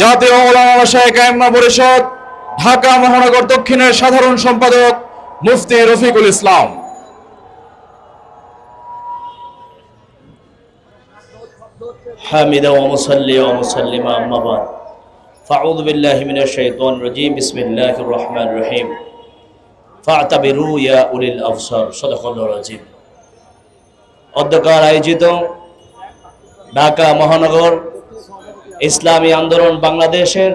জাতীয় ওলামা শাহেকায়মা পরিষদ, ঢাকা মহানগর দক্ষিণের সাধারণ সম্পাদক মুফতি রফিকুল ইসলাম। হামিদা ওয়া মুসাল্লি ওয়া মুসাল্লিমা আম্মা বাদ। ফাউযু বিল্লাহি মিনাশ শাইতানির রাজীম, বিসমিল্লাহির রহমানির রহিম। ফাতাবিরু ইয়া উলিল আবসার, সাদাকাল্লাহু রাজীম। অধ্যকার আয়োজিত ঢাকা মহানগর ইসলামী আন্দোলন বাংলাদেশের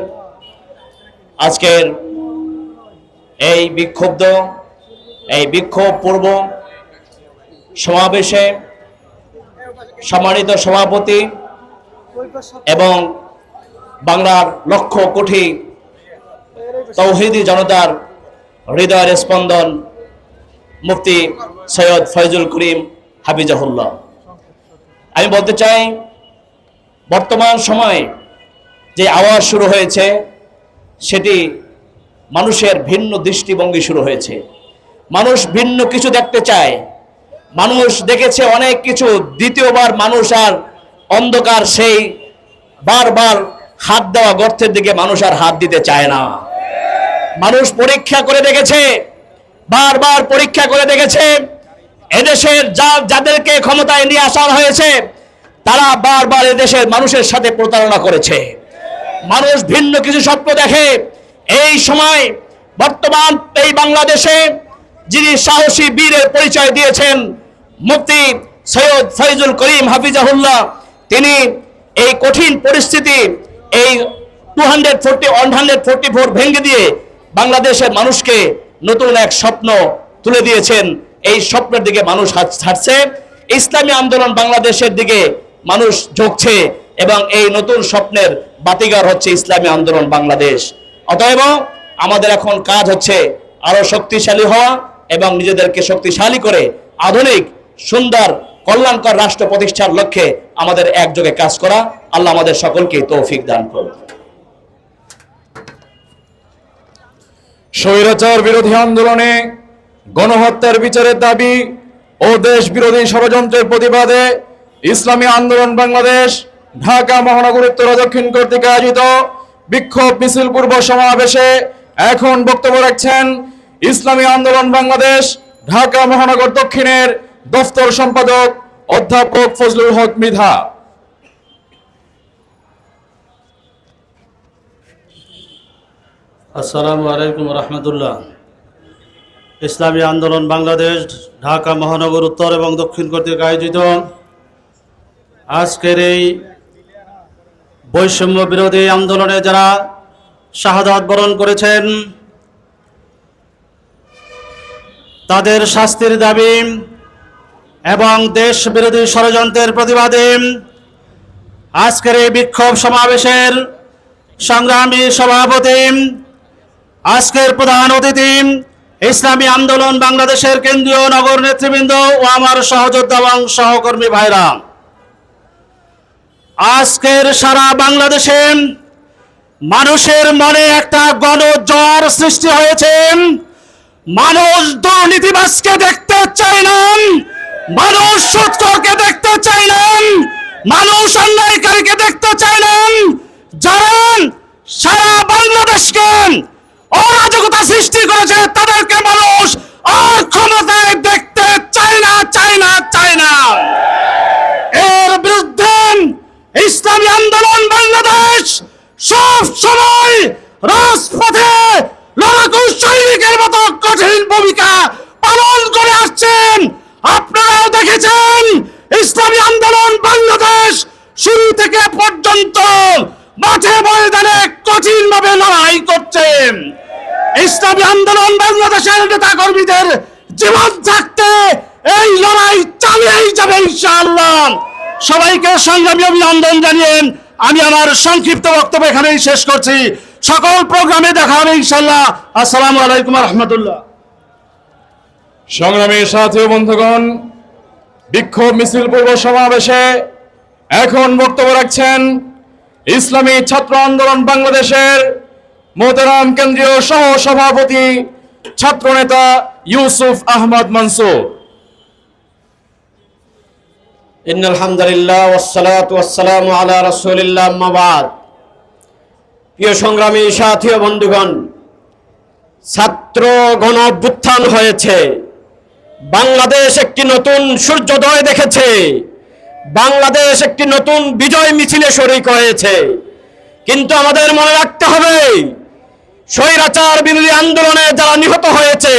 আজকের এই বিক্ষুব্ধ, এই বিক্ষোভ পূর্ব সমাবেশে সম্মানিত সভাপতি এবং বাংলার লক্ষ কোটি তৌহিদি জনতার হৃদয়ের স্পন্দন মুফতি সৈয়দ ফয়জুল করিম হাফিজাহুল্লাহ। আমি বলতে চাই বর্তমান সময়ে যে আওয়াজ শুরু হয়েছে, সেটি মানুষের ভিন্ন দৃষ্টিভঙ্গি শুরু হয়েছে। মানুষ ভিন্ন কিছু দেখতে চায়। মানুষ দেখেছে অনেক কিছু, দ্বিতীয়বার মানুষ আর অন্ধকার সেই বারবার হাত দেওয়া গর্তের দিকে মানুষ আর হাত দিতে চায় না। মানুষ পরীক্ষা করে দেখেছে, বারবার পরীক্ষা করে দেখেছে, এদেশের যা, যাদেরকে ক্ষমতায় নিয়ে আসা হয়েছে তারা বারবার এদেশের মানুষের সাথে প্রতারণা করেছে। মানুষ ভিন্ন কিছু স্বপ্ন দেখে। এই সময় বর্তমান এই বাংলাদেশে যিনি সাহসী বীরের পরিচয় দিয়েছেন, মুফতি সৈয়দ ফৈজুল করিম হাফিজাহুল্লাহ, তিনি এই কঠিন পরিস্থিতি, এই two hundred forty, one hundred forty four ভেঙে দিয়ে বাংলাদেশের মানুষকে নতুন এক স্বপ্ন তুলে দিয়েছেন। এই স্বপ্নের দিকে মানুষ হাত- ছাড়ছে ইসলামী আন্দোলন বাংলাদেশের দিকে মানুষ ঝুঁকছে এবং এই নতুন স্বপ্নের বাতিগার হচ্ছে ইসলামী আন্দোলন বাংলাদেশ। অতএব আমাদের এখন কাজ হচ্ছে আরও শক্তিশালী হওয়া এবং নিজেদেরকে শক্তিশালী করে আধুনিক, সুন্দর, কল্যাণকর রাষ্ট্র প্রতিষ্ঠার লক্ষ্যে আমাদের একযোগে কাজ করা। আল্লাহ আমাদের সকলকে তৌফিক দান করুন। স্বৈরাচার বিরোধী আন্দোলনে গণহত্যার বিচারের দাবি ও দেশ বিরোধী ষড়যন্ত্রের প্রতিবাদে ইসলামী আন্দোলন বাংলাদেশ, ঢাকা মহানগর উত্তর দক্ষিণ কর্তৃক আয়োজিত বিক্ষোভ মিছিল পূর্ব সমাবেশে এখন বক্তব্য রাখছেন ইসলামী আন্দোলন বাংলাদেশ, ঢাকা মহানগর দক্ষিণের দফতর সম্পাদক অধ্যাপক ফজলুল হক মৃধা। আসসালামু আলাইকুম রহমতুল্লাহ। ইসলামী আন্দোলন বাংলাদেশ, ঢাকা মহানগর উত্তর এবং দক্ষিণ কর্তৃক আয়োজিত আজকের এই বৈষম্য বিরোধী আন্দোলনে যারা শাহাদাত বরণ করেছেন, তাদের শাস্তির দাবি এবং দেশ বিরোধী ষড়যন্ত্রের প্রতিবাদে আজকের এই বিক্ষোভ সমাবেশের সংগ্রামী সভাপতি, আজকের প্রধান অতিথি, ইসলামী আন্দোলন বাংলাদেশের কেন্দ্রীয় নগর নেতৃবৃন্দ ও আমার সহযোদ্ধা এবং সহকর্মী ভাইরা। আজকের সারা বাংলাদেশে মানুষের মনে একটা গণজ্বর সৃষ্টি হয়েছে মানুষ দুর্নীতিবাজকে দেখতে চায় না। মানুষ সুৎকরকে দেখতে চায় না। মানুষ অন্যায়কারীকে দেখতে চায় না। যারা সারা বাংলাদেশকে অরাজকতা সৃষ্টি করেছে, তাদেরকে মানুষ আর ক্ষমতায় দেখতে চায় না চায় না চায় না। ইসলামী আন্দোলন বাংলাদেশ সব সময় রাজপথে লড়াকু সৈনিকের মতো কঠিন ভূমিকা পালন করে আসছেন। আপনারাও দেখেছেন, ইসলামী আন্দোলন বাংলাদেশ শুরু থেকে পর্যন্ত মাঠে ময়দানে কঠিন ভাবে লড়াই করছেন। ইসলামী আন্দোলন বাংলাদেশের নেতা কর্মীদের জীবন থাকতে এই লড়াই চালিয়েই যাবে ইনশাআল্লাহ। সবাইকে সংগ্রামী অভিনন্দন জানিয়ে আমি আমার সংক্ষিপ্ত বক্তব্য এখানেই শেষ করছি। সকল প্রোগ্রামে দেখা হবে ইনশাআল্লাহ। আসসালামু আলাইকুম রহমতুল্লাহ। সংগ্রামী সাথী বন্ধুগণ, বিক্ষোভ মিছিল পূর্ব সমাবেশে এখন বক্তব্য রাখছেন ইসলামী ছাত্র আন্দোলন বাংলাদেশের মোহতারাম কেন্দ্রীয় সহ সভাপতি ছাত্রনেতা ইউসুফ আহমদ মনসুর। ইন্নাল হামদুলিল্লাহ ওয়াসসালাতু ওয়াসসালামু আলা রাসূলিল্লাহ আম্মা বাদ। প্রিয় সংগ্রামী সাথী ও বন্ধুগণ, ছাত্র গণ অভ্যুত্থান হয়েছে। বাংলাদেশ একটি নতুন সূর্যোদয় দেখেছে। বাংলাদেশ একটি নতুন বিজয় মিছিলে শরিক হয়েছে। কিন্তু আমাদের মনে রাখতে হবে, স্বৈরাচার বিরোধী আন্দোলনে যারা নিহত হয়েছে,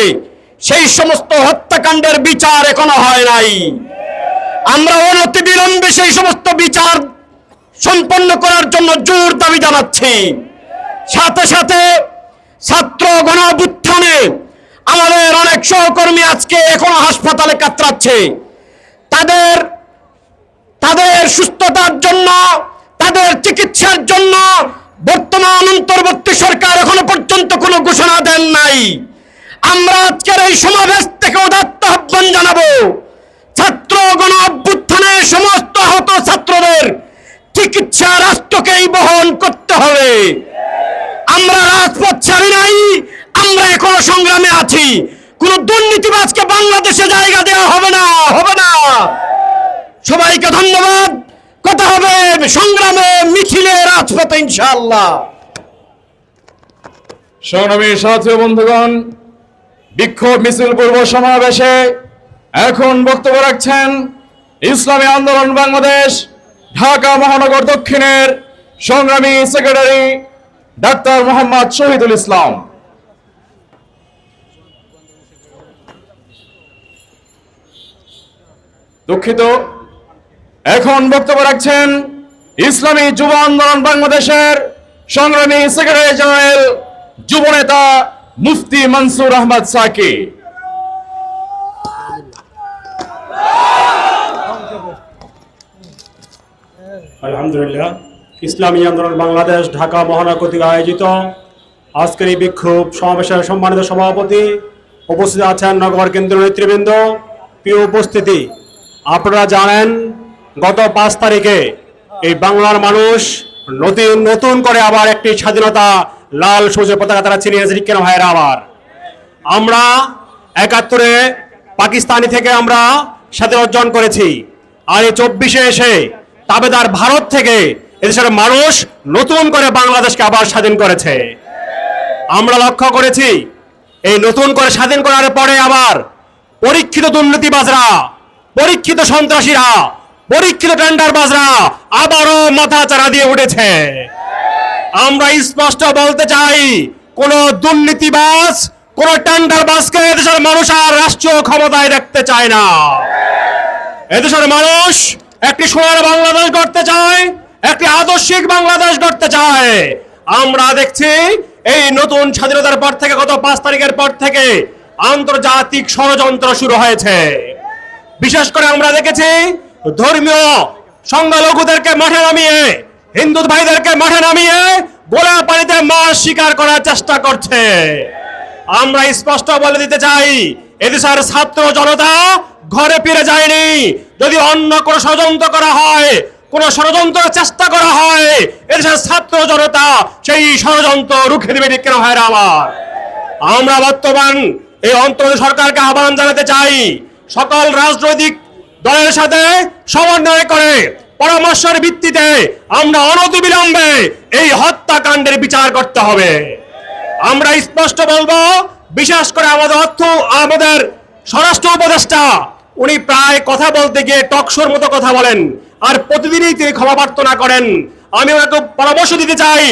সেই সমস্ত হত্যাকাণ্ডের বিচার এখনও হয় নাই। আমরা অনতি বিলম্বে সেই সমস্ত বিচার সম্পন্ন করার জন্য জোর দাবি জানাচ্ছি। সাথে সাথে ছাত্র গণ অভ্যুত্থানে আমাদের অনেক সহকর্মী আজকে এখনও হাসপাতালে কাতরাচ্ছে। তাদের তাদের সুস্থতার জন্য, তাদের চিকিৎসার জন্য বর্তমান অন্তর্বর্তী সরকার এখনও পর্যন্ত কোনো ঘোষণা দেন নাই। আমরা আজকের এই সমাবেশ থেকে উদাত্ত আহ্বান জানাব। ছাত্র গণ অভ্যুত্থানে সমস্ত আহত ছাত্রদের চিকিৎসা রাষ্ট্রকেই বহন করতে হবে। আমরা রাজপথ ছাড়ি নাই, আমরা এখনও সংগ্রামে আছি। কোন দুর্নীতিবাজকে বাংলাদেশে জায়গা দেওয়া হবে না হবে না। সবাইকে ধন্যবাদ। কথা হবে সংগ্রামে, মিছিলে, রাজপথে, ইনশাআল্লাহ। সংগ্রামী সাথী বন্ধুগণ, বিক্ষোভ মিছিল পূর্ব সমাবেশে এখন বক্তব্য রাখছেন ইসলামী আন্দোলন বাংলাদেশ, ঢাকা মহানগর দক্ষিণের সংগ্রামী সেক্রেটারি ডাক্তার মোহাম্মদ শহীদুল ইসলাম। দুঃখিত, এখন বক্তব্য রাখছেন ইসলামী যুব আন্দোলন বাংলাদেশের সংগ্রামী সেক্রেটারি জেনারেল যুব নেতা মুফতি মনসুর আহমদ সাকি। আলহামদুলিল্লাহ, ইসলামী আন্দোলন বাংলাদেশ, ঢাকা মহানগর কর্তৃক আয়োজিত আজকের এই বিক্ষোভ সমাবেশের সম্মানিত সভাপতি উপস্থিত আছেন নগর কেন্দ্রীয় নেতৃবৃন্দ। প্রিয় উপস্থিতি, আপনারা জানেন গত পাঁচ তারিখে এই বাংলার মানুষ নতুন নতুন করে আবার একটি স্বাধীনতা লাল সূর্য পতাকা তারা ছিনিয়েছে কেন ভাইয়েরা আবার আমরা একাত্তরে পাকিস্তানি থেকে আমরা স্বাধীন অর্জন করেছি। আর এই চব্বিশে এসে তাবেদার ভারত থেকে এদেশের মানুষ নতুন করে বাংলাদেশকে আবার স্বাধীন করেছে। আমরা লক্ষ্য করেছি, এই নতুন করে স্বাধীন করার পরে আবার পরীক্ষিত দুর্নীতিবাজরা, পরীক্ষিত সন্ত্রাসীরা, পরীক্ষিত টেন্ডারবাজরা আবারও মাথা চারা দিয়ে উঠেছে। আমরা স্পষ্ট বলতে চাই, কোন দুর্নীতিবাজ, কোন টেন্ডারবাজকে এদেশের মানুষ আর রাষ্ট্রীয় ক্ষমতায় দেখতে চায় না। এদেশের মানুষ একটি সোনার বাংলাদেশ গড়তে চায়, একটি আদর্শিক বাংলাদেশ গড়তে চায়। আমরা দেখছি এই নতুন স্বাধীনতার পর থেকে গত পাঁচ তারিখের পর থেকে আন্তর্জাতিক ষড়যন্ত্র শুরু হয়েছে। বিশেষ করে আমরা দেখেছি ধর্মীয় সংখ্যালঘুদেরকে মাঠে নামিয়ে হিন্দু ভাইদেরকে মাঠে নামিয়ে গোলা পানিতে মাছ শিকার করার চেষ্টা করছে। আমরা স্পষ্ট বলে দিতে চাই, এদেশের ছাত্র জনতা ঘরে ফিরে যায়নি। যদি অন্য কোনো ষড়যন্ত্র করা হয়, কোন ষড়যন্ত্রের চেষ্টা করা হয়, এদেশের ছাত্র জনতা সেই ষড়যন্ত্র রুখে দেবে কেন হয় আমার? আমরা বর্তমান এই অন্তর সরকারকে আহ্বান জানাতে চাই, সকল রাজনৈতিক দলের সাথে সমন্বয় করে পরামর্শের ভিত্তিতে আমরা অনতিবিলম্বে এই হত্যাকাণ্ডের বিচার করতে হবে। আমরা স্পষ্ট বলব, বিশেষ করে আমাদের অর্থ, আমাদের স্বরাষ্ট্র উপদেষ্টা উনি প্রায় কথা বলতে গিয়ে টকশোর মতো কথা বলেন আর প্রতিদিনই তিনি ক্ষমা প্রার্থনা করেন। আমি ওনাকে পরামর্শ দিতে চাই,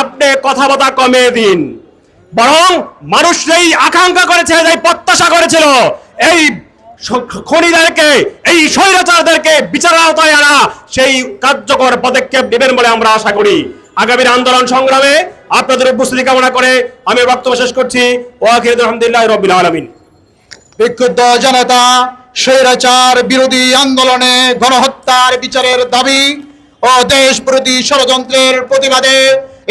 আপনি কথাবার্তা কমিয়ে দিন। বরং মানুষ এই আকাঙ্ক্ষা করেছে এই প্রত্যাশা করেছিল। এই খনিদেরকে, এই স্বৈরাচারদেরকে বিচার আওতায় আনা সেই কার্যকর পদক্ষেপ নেবেন বলে আমরা আশা করি। আগামীর আন্দোলন সংগ্রামে আপনাদের উপস্থিতি কামনা করে আমি বক্তব্য শেষ করছি। ওয়াকির আলহামদুলিল্লাহ রবিল আলমিন। বিক্ষুব্ধ জনতা স্বৈরাচার বিরোধী আন্দোলনে গণহত্যার বিচারের দাবি ও দেশ বিরোধী ষড়যন্ত্রের প্রতিবাদে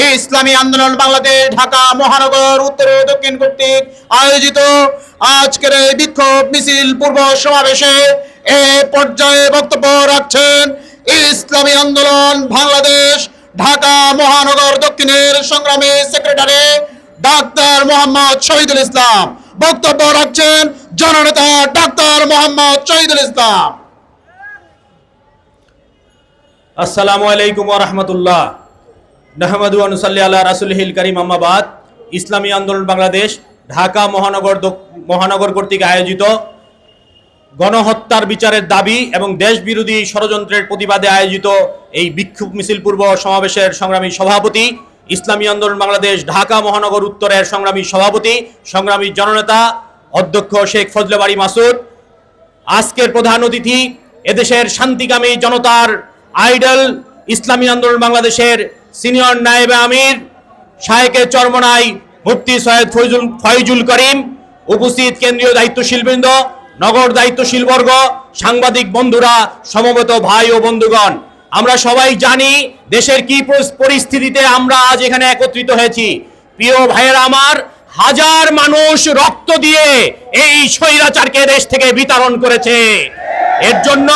ইসলামী আন্দোলন বাংলাদেশ, ঢাকা, মহানগর, উত্তর দক্ষিণ কর্তৃক আয়োজিত আজকের এই বিক্ষোভ মিছিল পূর্ব সমাবেশে এ পর্যায়ে বক্তব্য রাখছেন ইসলামী আন্দোলন বাংলাদেশ, ঢাকা, মহানগর দক্ষিণের সংগ্রামী সেক্রেটারি ডাক্তার মোহাম্মদ শহীদুল ইসলাম। বক্তব্য রাখছেন জননেতা ডাক্তার মোহাম্মদ শহীদুল ইসলাম। আসসালামু আলাইকুম রহমতুল্লাহ। নাহমাদু আনুসাল্লি আল্লাহ রাসুলহিল করিম আম্মাবাদ ইসলামী আন্দোলন বাংলাদেশ, ঢাকা মহানগর মহানগর কর্তৃক আয়োজিত গণহত্যার বিচারের দাবি এবং দেশ বিরোধী ষড়যন্ত্রের প্রতিবাদে আয়োজিত এই বিক্ষোভ মিছিল পূর্ব সমাবেশের সংগ্রামী সভাপতি ইসলামী আন্দোলন বাংলাদেশ, ঢাকা মহানগর উত্তরের সংগ্রামী সভাপতি, সংগ্রামী জননেতা, অধ্যক্ষ শেখ ফজলেবাড়ি মাসুদ। আজকের প্রধান অতিথি এদেশের শান্তিকামী জনতার আইডল ইসলামী আন্দোলন বাংলাদেশের সিনিয়র নায়েবে আমির, শায়েকে চরমনাই মুফতি সৈয়দ ফৈজুল ফয়জুল করিম, উপস্থিত কেন্দ্রীয় দায়িত্বশীলবৃন্দ, নগর দায়িত্বশীল বর্গ, সাংবাদিক বন্ধুরা, সমবেত ভাই ও বন্ধুগণ। আমরা সবাই জানি দেশের কি পরিস্থিতিতে আমরা আজ এখানে একত্রিত হয়েছি। প্রিয় ভাইয়ের আমার, হাজার মানুষ রক্ত দিয়ে এই স্বৈরাচারকে দেশ থেকে বিতরণ করেছে। এর জন্য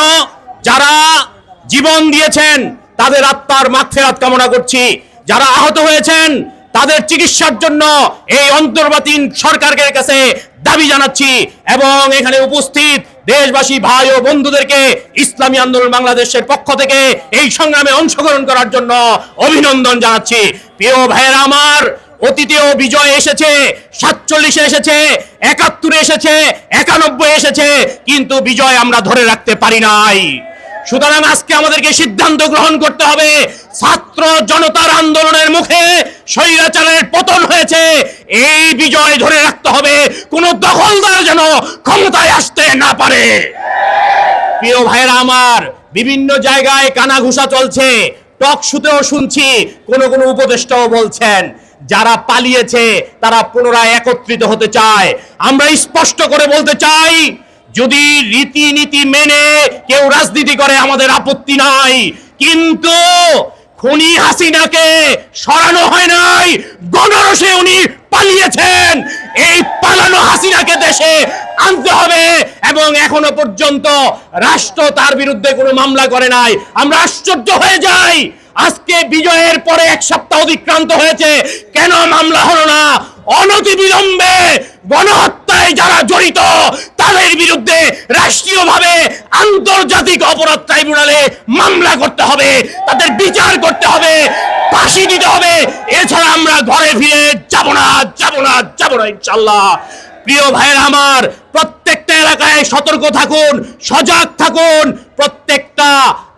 যারা জীবন দিয়েছেন, তাদের আত্মার মাগফিরাত কামনা করছি। যারা আহত হয়েছেন, তাদের চিকিৎসার জন্য এই অন্তর্বাতীন সরকারের কাছে দাবি জানাচ্ছি এবং এখানে উপস্থিত দেশবাসী, ভাই ও বন্ধুদেরকে ইসলামী আন্দোলন বাংলাদেশের পক্ষ থেকে এই সংগ্রামে অংশগ্রহণ করার জন্য অভিনন্দন জানাচ্ছি। প্রিয় ভাইয়েরা আমার অতীতেও বিজয় এসেছে, সাতচল্লিশে এসেছে, একাত্তরে এসেছে, একানব্বই এসেছে, কিন্তু বিজয় আমরা ধরে রাখতে পারি নাই। সুতরাং আজকে আমাদেরকে সিদ্ধান্ত গ্রহণ করতে হবে। ছাত্র জনতার আন্দোলনের মুখে স্বৈরাচারের পতন হয়েছে। এই বিজয় ধরে রাখতে হবে। কোন দখলদার যেন ক্ষমতায় আসতে না পারে। প্রিয় ভাইরা আমার, বিভিন্ন জায়গায় কানাঘুষা চলছে। টক শুতেও শুনছি, কোন কোন উপদেষ্টাও বলছেন। যারা পালিয়েছে, তারা পুনরায় একত্রিত হতে চায়। আমরা স্পষ্ট করে বলতে চাই যদি রীতিনীতি মেনে কেউ রাজনীতি করে, আমাদের আপত্তি নাই। কিন্তু খুনি হাসিনাকে সরানো হয় নাই গণরসে উনি পালিয়েছেন। এই পালানো হাসিনাকে দেশে আনতে হবে এবং এখনও পর্যন্ত রাষ্ট্র তার বিরুদ্ধে কোনো মামলা করে নাই। আমরা আশ্চর্য হয়ে যাই। আজকে বিজয়ের পরে এক সপ্তাহ অতিক্রান্ত হয়েছে। কেন মামলা হলো না? অনতি বিলম্বে গণহত্যায় যারা জড়িত, তাদের বিরুদ্ধে রাষ্ট্রীয়ভাবে আন্তর্জাতিক অপরাধ ট্রাইব্যুনালে মামলা করতে হবে, তাদের বিচার করতে হবে, ফাঁসি দিতে হবে। এছাড়া আমরা ঘরে ফিরে যাব না যাব না যাব না ইনশাল্লাহ প্রিয় ভাইয়ের আমার, প্রত্যেকটা এলাকায় সতর্ক থাকুন, সজাগ থাকুন। প্রত্যেকটা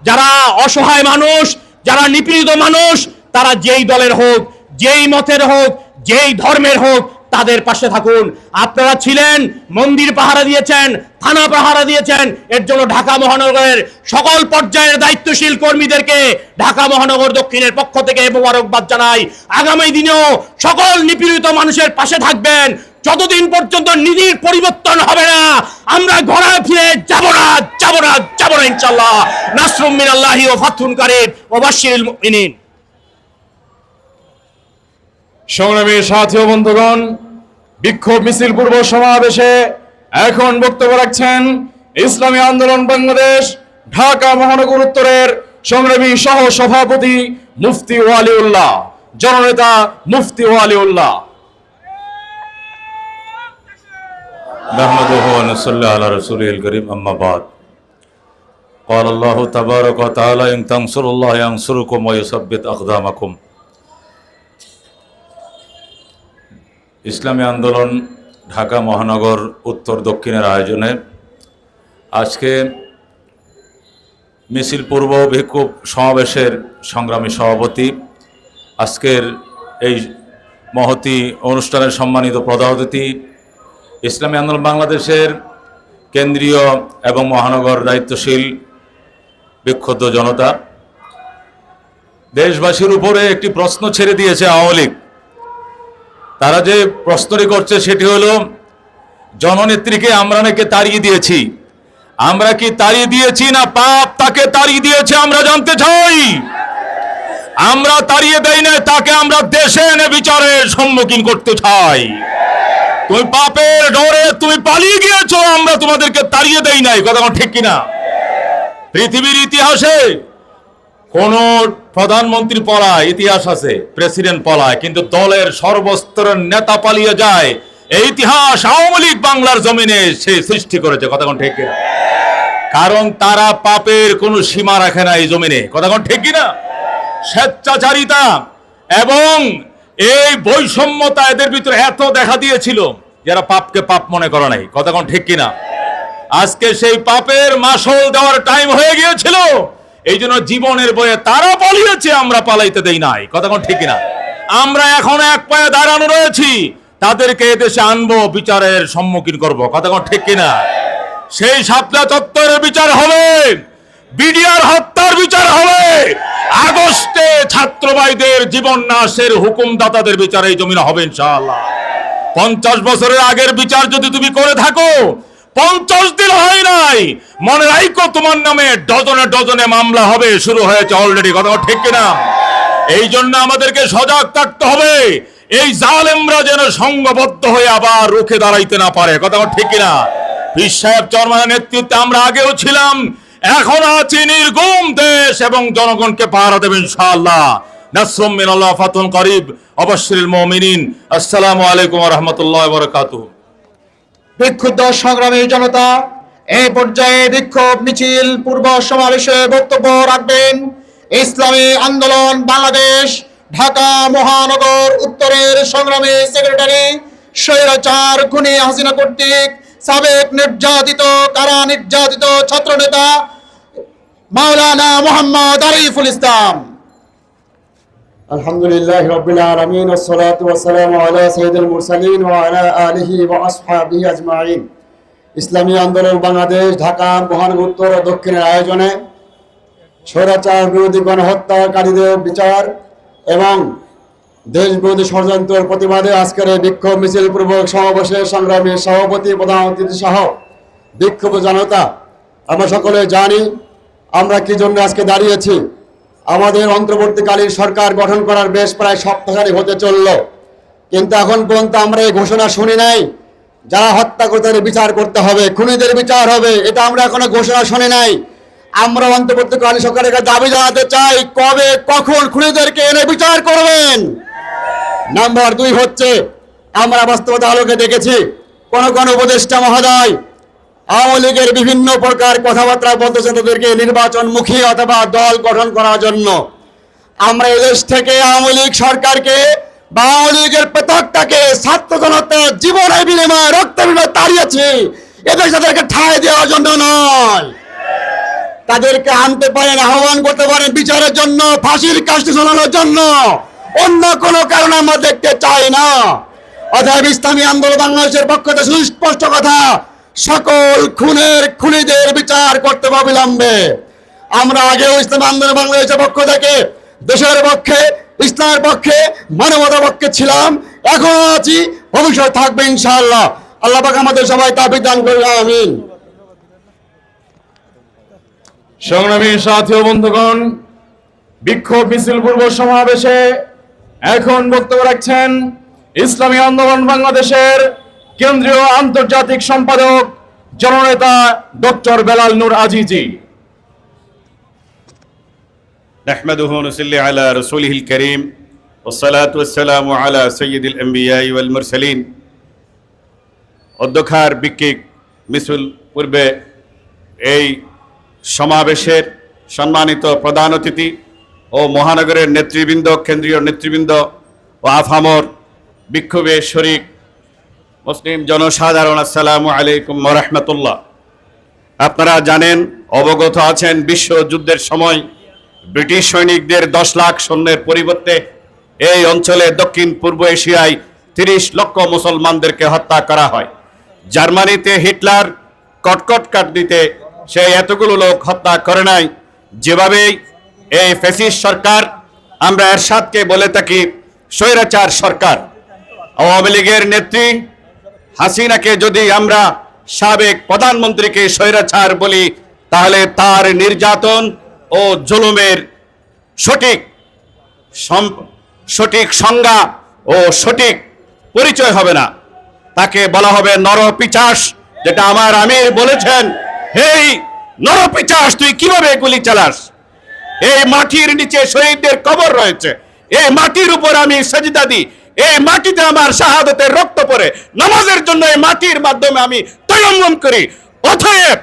যারা অসহায় মানুষ যারা নিপীড়িত মানুষ, তারা যেই দলের হোক, যেই মতের হোক, যেই ধর্মের হোক, তাদের পাশে থাকুন। আপনারা ছিলেন, মন্দির পাহারা দিয়েছেন, থানা পাহারা দিয়েছেন, এর জন্য ঢাকা মহানগরের সকল পর্যায়ের দায়িত্বশীল কর্মীদেরকে ঢাকা মহানগর দক্ষিণের পক্ষ থেকে মোবারকবাদ জানাই। আগামী দিনেও সকল নিপীড়িত মানুষের পাশে থাকবেন। যতদিন পর্যন্ত নিধির পরিবর্তন হবে না, আমরা ঘোড়ায় ফিরে যাব না যাব না যাব না ইনশাল্লাহ নাসরুম মিনাল্লাহি ও ফাতুন কারিম ও বাশিরুল মুমিনিন। সংগ্রামী সাথী ও বন্ধুগণ, বিক্ষোভ মিছিল পূর্ব সমাবেশে এখন বক্তব্য রাখছেন ইসলামী আন্দোলন বাংলাদেশ, ঢাকা মহানগর উত্তরের সংগ্রামী সহ সভাপতি মুফতি ওয়ালিউল্লাহ, জননেতা মুফতি ওয়ালিউল্লাহ। نحمده ونصلي على رسوله الكريم أما بعد قال الله تبارك وتعالى إن تنصروا الله ينصركم ويثبت أقدامكم ইসলামী আন্দোলন ঢাকা মহানগর উত্তর দক্ষিণের আয়োজনে আজকে মিছিল পূর্ব বিক্ষোভ সমাবেশের সংগ্রামী সভাপতি আজকের এই মহতি অনুষ্ঠানের সম্মানিত প্রধান অতিথি ইসলামী আন্দোলন বাংলাদেশের কেন্দ্রীয় এবং মহানগর দায়িত্বশীল বিক্ষুব্ধ জনতা। দেশবাসীর উপরে একটি প্রশ্ন ছেড়ে দিয়েছে আওয়ামী লীগ। তারা যে প্রশ্নটি করছে সেটি হলো, জননেত্রীকে আমরা নাকি তাড়িয়ে দিয়েছি? আমরা কি তাড়িয়ে দিয়েছি না পাপ? তাকে তাড়িয়ে দিয়েছে, আমরা জানতে চাই। আমরা তাড়িয়ে দেই না তাকে আমরা দেশে এনে বিচারের সম্মুখীন করতে চাই। তুমি পাপের ডরে তুমি পালিয়ে গিয়েছো, আমরা তোমাদেরকে তাড়িয়ে দেই নাই। কথা ঠিক কিনা? পৃথিবীর ইতিহাসে কোন প্রধানমন্ত্রী পলায়, ইতিহাস আছে, প্রেসিডেন্ট পলায়, কিন্তু দলের সর্বস্তরের নেতা পালিয়ে যায়। এই ইতিহাস আওয়ামী লীগ বাংলার জমিনে সে সৃষ্টি করেছে, কথা ঠিক কিনা? কারণ তারা পাপের কোনো সীমা রাখে না এই জমিনে, কথা ঠিক কিনা? স্বেচ্ছাচারিতা এবং এই বৈষম্যতা এদের ভিতরে এত দেখা দিয়েছিল যারা পাপকে পাপ মনে করে নাই। কথা কোন ঠিক কিনা? আজকে সেই পাপের মাসল দেওয়ার টাইম হয়ে গিয়েছিল। এই জন্য জীবনের বয়ে তারা পালিয়েছে, আমরা পালাইতে দেই নাই। কথা কোন ঠিক কিনা? আমরা এখন এক পায়ে দাঁড়ানো রয়েছি। তাদেরকে এদেশে আনব, বিচারের সম্মুখীন করব। কথা কোন ঠিক কিনা? সেই সাতটা চত্বরের বিচার হবে। বিডিআর হত্যার বিচার হবে। আগস্টে ছাত্রবাইদের জীবন নাশের হুকুমদাতাদের বিচার এই জমিনে হবে ইনশাআল্লাহ। পঞ্চাশ বছরের আগের বিচার যদি তুমি করে থাকো, পঞ্চাশ দিন হয় নাই। মনে রাখো তোমার নামে ডজনে ডজনে মামলা হবে, শুরু হয়েছে অলরেডি কথা ঠিক কিনা? এই জন্য আমাদেরকে সজাগ থাকতে হবে। এই জালেমরা যেন সংঘবদ্ধ হয়ে আবার রুখে দাঁড়াইতে না পারে, কথা ঠিক কিনা? পীর সাহেব চরমানের নেতৃত্বে আমরা আগেও ছিলাম এখন আছি নির্গুম দেশ এবং জনগণকে পাহারা দেবেন ইনশাআল্লাহ। নাসরুম মিনাল্লাহ ফাতুন করিব। অবশ্যিল মুমিনিন। আসসালামু আলাইকুম ওয়া রাহমাতুল্লাহি ওয়া বারাকাতুহু। বিক্ষুব্ধ সংগ্রামী জনতা এই পর্যায়ে বিক্ষোভ মিছিল পূর্ব সমাবেশে বক্তব্য রাখবেন ইসলামী আন্দোলন বাংলাদেশ, ঢাকা মহানগর উত্তরের সংগ্রামী সেক্রেটারি স্বৈরাচার খুনি হাসিনা কর্তৃক সাবেক নির্যাতিত, কারা নির্যাতিত ছাত্রনেতা মাওলানা মোহাম্মদ আরিফুল ইসলাম। আলহামদুলিল্লাহ রবিল আলমিন ওসলাত ওসালাম আলা সৈয়দুল মুরসালিন ও আলা আলিহি ও আসহাবি আজমাইন। ইসলামী আন্দোলন বাংলাদেশ, ঢাকা, মহানগর উত্তর ও দক্ষিণের আয়োজনে স্বৈরাচার বিরোধী গণহত্যাকারীদের বিচার এবং দেশ দেশবিরোধী ষড়যন্ত্রের প্রতিবাদে আজকের এই বিক্ষোভ মিছিল পূর্বক সমাবেশে সংগ্রামী সভাপতি, প্রধান অতিথি সহ বিক্ষোভ জনতা, আমরা সকলে জানি আমরা কি জন্য আজকে দাঁড়িয়েছি? আমাদের অন্তর্বর্তীকালীন সরকার গঠন করার বেশ প্রায় সপ্তাহখানি হতে চলল। কিন্তু এখন পর্যন্ত আমরা এই ঘোষণা শুনি নাই। যারা হত্যা করে তাদের বিচার করতে হবে, খুনিদের বিচার হবে, এটা আমরা এখনও ঘোষণা শুনি নাই। আমরা অন্তর্বর্তীকালীন সরকারের কাছে দাবি জানাতে চাই, কবে, কখন খুনিদেরকে এনে বিচার করবেন? নাম্বার দুই হচ্ছে, আমরা বাস্তবতা আলোকে দেখেছি, কোন কোন উপদেষ্টা মহোদয় আওয়ামী লীগের বিভিন্ন প্রকার কথাবার্তা বলতেছেন তাদেরকে নির্বাচনমুখী অথবা দল গঠন করার জন্য। আমরা এদেশ থেকে আওয়ামী লীগ সরকারকে বা আওয়ামী লীগের পতাকটাকে ছাত্র জনতার জীবনের বিনিময়ে রক্ত বিনিময়ে তাড়িয়েছি। এদেশ তাদেরকে ঠাঁই দেওয়ার জন্য নয়। তাদেরকে আনতে পারেন, আহ্বান করতে পারেন বিচারের জন্য, ফাঁসির কাজটি শোনানোর জন্য। অন্য কোনো কারণে আমরা দেখতে চাই না। অতএব ইসলামী আন্দোলন বাংলাদেশের পক্ষ থেকে সুস্পষ্ট কথা সকল খুনের খুনিদের বিচার করতে অবিলম্বে। আমরা আগেও ইসলাম আন্দোলন বাংলাদেশের পক্ষ থেকে, দেশের পক্ষে, ইসলামের পক্ষে, মানবতার পক্ষে ছিলাম। এখনও আছি ভবিষ্যৎ থাকবে ইনশাআল্লাহ। আল্লাহ পাক আমাদের সবাই তা বিধান করবে আমিন। সংগ্রামী সাথী ও বন্ধুগণ, বিক্ষোভ মিছিল পূর্ব সমাবেশে এখন বক্তব্য রাখছেন ইসলামী আন্দোলন বাংলাদেশের কেন্দ্রীয় আন্তর্জাতিক সম্পাদক জননেতা ডক্টর বেলাল নূর আজিজি نحمده ونصلي على رسوله الكريم والصلاة والسلام على سيد الأنبياء والمرسلين অধ্যক্ষার বিক্ষিক মিছিল পূর্বে এই সমাবেশের সম্মানিত প্রধান অতিথি ও মহানগরের নেতৃবৃন্দ কেন্দ্রীয় নেতৃবৃন্দ ও আফামর বিক্ষোভে শরিক মুসলিম জনসাধারণ, আসসালামু আলাইকুম রহমতুল্লাহ। আপনারা জানেন, অবগত আছেন বিশ্বযুদ্ধের সময় ব্রিটিশ সৈনিকদের দশ লাখ সৈন্যের পরিবর্তে এই অঞ্চলে দক্ষিণ পূর্ব এশিয়ায় তিরিশ লক্ষ মুসলমানদেরকে হত্যা করা হয়। জার্মানিতে হিটলার কটকট কাট দিতে সে এতগুলো লোক হত্যা করে নাই। যেভাবে এই ফেসিস সরকার, আমরা এরশাদকে বলে থাকি, স্বৈরাচার সরকার। আওয়ামী লীগের নেত্রী হাসিনাকে যদি আমরা সাবেক প্রধানমন্ত্রীকে স্বৈরাচার বলি, তাহলে তার নির্যাতন ও জুলুমের সঠিক সঠিক সংজ্ঞা ও সঠিক পরিচয় হবে না। তাকে বলা হবে নরপিচাস, যেটা আমার আমির বলেছেন, হেই নরপিচাস, তুই কীভাবে গুলি চালাস? এই মাটির নিচে শহীদদের কবর রয়েছে। এই মাটির উপর আমি সেজদা দিই। এই মাটিতে আমার শাহাদতের রক্ত পরে নামাজের জন্য এই মাটির মাধ্যমে আমি তৈরঙ্গম করি। অতএব